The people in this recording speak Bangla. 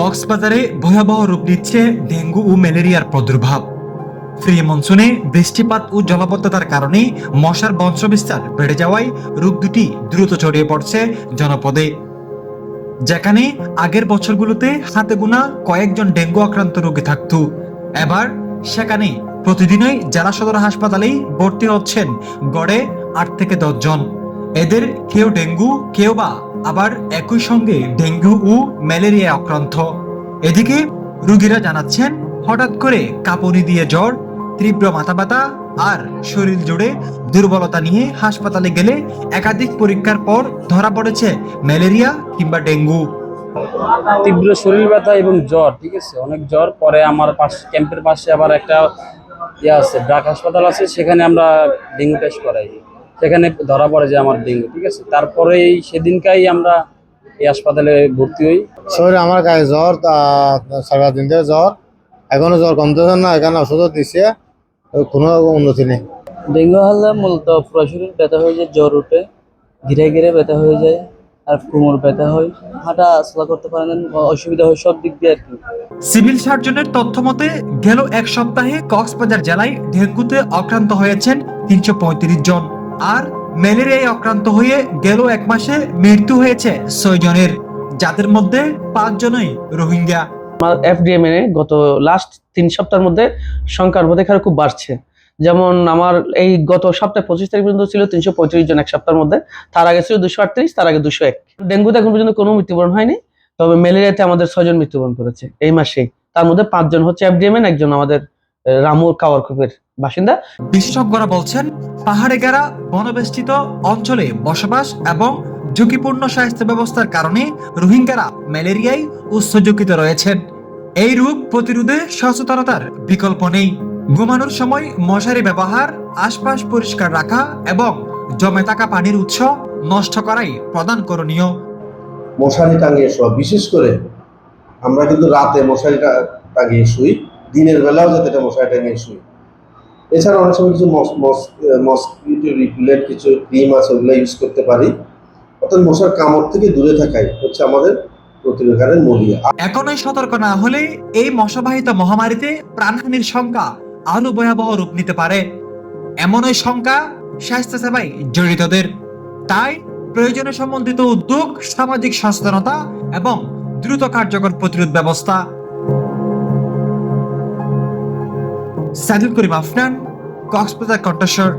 কক্সবাজারে ভয়াবহ রূপ নিচ্ছে ডেঙ্গু ও ম্যালেরিয়ার প্রাদুর্ভাব। ফ্রি মনসুনে বৃষ্টিপাত ও জলাবদ্ধতার কারণে মশার বংশবিস্তার বেড়ে যাওয়ায় রোগ দুটি দ্রুত ছড়িয়ে পড়ছে জনপদে। যেখানে আগের বছরগুলোতে হাতে গোনা কয়েকজন ডেঙ্গু আক্রান্ত রোগী থাকত। এবার সেখানে প্রতিদিনই জেলা সদর হাসপাতালেই ভর্তি হচ্ছেন গড়ে আট থেকে দশ জন। এদের কেউ ডেঙ্গু, কেউ বা আবার একই সঙ্গে ডেঙ্গু ও ম্যালেরিয়া আক্রান্ত। এদিকে রোগীরা জানাচ্ছেন, হঠাৎ করে কাঁপুনি দিয়ে জ্বর, তীব্র মাথা ব্যথা আর শরীর জুড়ে দুর্বলতা নিয়ে হাসপাতালে গেলে একাধিক পরীক্ষার পর ধরা পড়েছে ম্যালেরিয়া কিংবা ডেঙ্গু। তীব্র শরীর ব্যথা এবং জ্বর, ঠিক আছে? অনেক জ্বর, পরে আমার পাশ, ক্যাম্পের পাশে আবার একটা ইয়ে আছে ডাক হাসপাতাল আছে, সেখানে আমরা ডেঙ্গু টেস্ট করাই। সেখানে ধরা পড়ে যে আমার ডেঙ্গু ঠিক আছে? তারপরেই সেদিনকাই আমরা এই হাসপাতালে ভর্তি হই। শরীরে আমার গায়ে জ্বর সারা দিন ধরে জ্বর। এখনও জ্বর কমতেছে না এখানে ওষুধও দিচ্ছে কোনো উন্নতি নেই। ডেঙ্গু হলে মূলত পুরো শরীর ব্যথা হয়ে যায় জ্বর উঠে ঘিরে ঘিরে ব্যথা হয়ে যায় আর কোমর ব্যথা হয় হাঁটা চলা করতে পারে না অসুবিধা হয় সব দিক দিয়ে আর কি। সিভিল সার্জনের তথ্য মতে গেল এক সপ্তাহে কক্সবাজার জেলায় ডেঙ্গুতে আক্রান্ত হয়েছেন তিনশো পঁয়ত্রিশ জন। আর ম্যালেরিয়ায় আক্রান্ত হয়ে গেল এক মাসে মৃত্যু হয়েছে ছয় জনের যাদের মধ্যে পাঁচ জনই রোহিঙ্গা এফডিএম এ গত লাস্ট তিন সপ্তাহের মধ্যে সংখ্যার মধ্যে এখানে খুব বাড়ছে। যেমন আমার এই গত সপ্তাহে পঁচিশ তারিখ পর্যন্ত ছিল তিনশো পঁয়ত্রিশ জন এক সপ্তাহের মধ্যে তার আগে ছিল দুশো আটত্রিশ তার আগে দুশো এক। ডেঙ্গুতে এখন পর্যন্ত কোনো মৃত্যুবরণ হয়নি তবে ম্যালেরিয়াতে আমাদের ছয়জন মৃত্যুবরণ করেছে এই মাসেই। তার মধ্যে পাঁচজন হচ্ছে এফডিএমএন একজন আমাদের আহ, রামু কাওয়ারকুপের বাসিন্দা? বিশেষজ্ঞরা বলছেন পাহাড়ে গেরা বনবেষ্টিত অঞ্চলে বসবাস এবং ঝুঁকিপূর্ণ স্বাস্থ্য ব্যবস্থার কারণে রোহিঙ্গারা ম্যালেরিয়ায় উচ্চঝুঁকিতে রয়েছেন। এই রোগ প্রতিরোধে সচেতনতার বিকল্প নেই। ঘুমানোর সময় মশারি ব্যবহার আশপাশ পরিষ্কার রাখা এবং জমে থাকা পানির উৎস নষ্ট করাই প্রধান করণীয়। মশারি টাঙিয়ে শোয়া বিশেষ করে আমরা কিন্তু রাতে মশারি টাঙিয়ে শুই দিনের বেলাও যাতে এটা মশারি টাঙিয়ে শুই। এছাড়া অনেক সময় কিছু মসকিটো রিপিলেন্ট কিছু ক্রিম আছে, ওগুলো ইউজ করতে পারি। অর্থাৎ মশার কামড় থেকে দূরে থাকাই হচ্ছে আমাদের প্রতিরোধের মূলিয়া এখনই সতর্ক না হলে এই মশাবাহিত মহামারীতে প্রাণহানির সংখ্যা আরও ভয়াবহ রূপ নিতে পারে। এমনই সংখ্যা স্বাস্থ্যসেবায় জড়িতদের। তাই প্রয়োজনে সম্বন্ধিত উদ্যোগ, সামাজিক সচেতনতা এবং দ্রুত কার্যকর প্রতিরোধ ব্যবস্থা সাদুল করিম আফনান কক্সবাজার কণ্ঠস্বর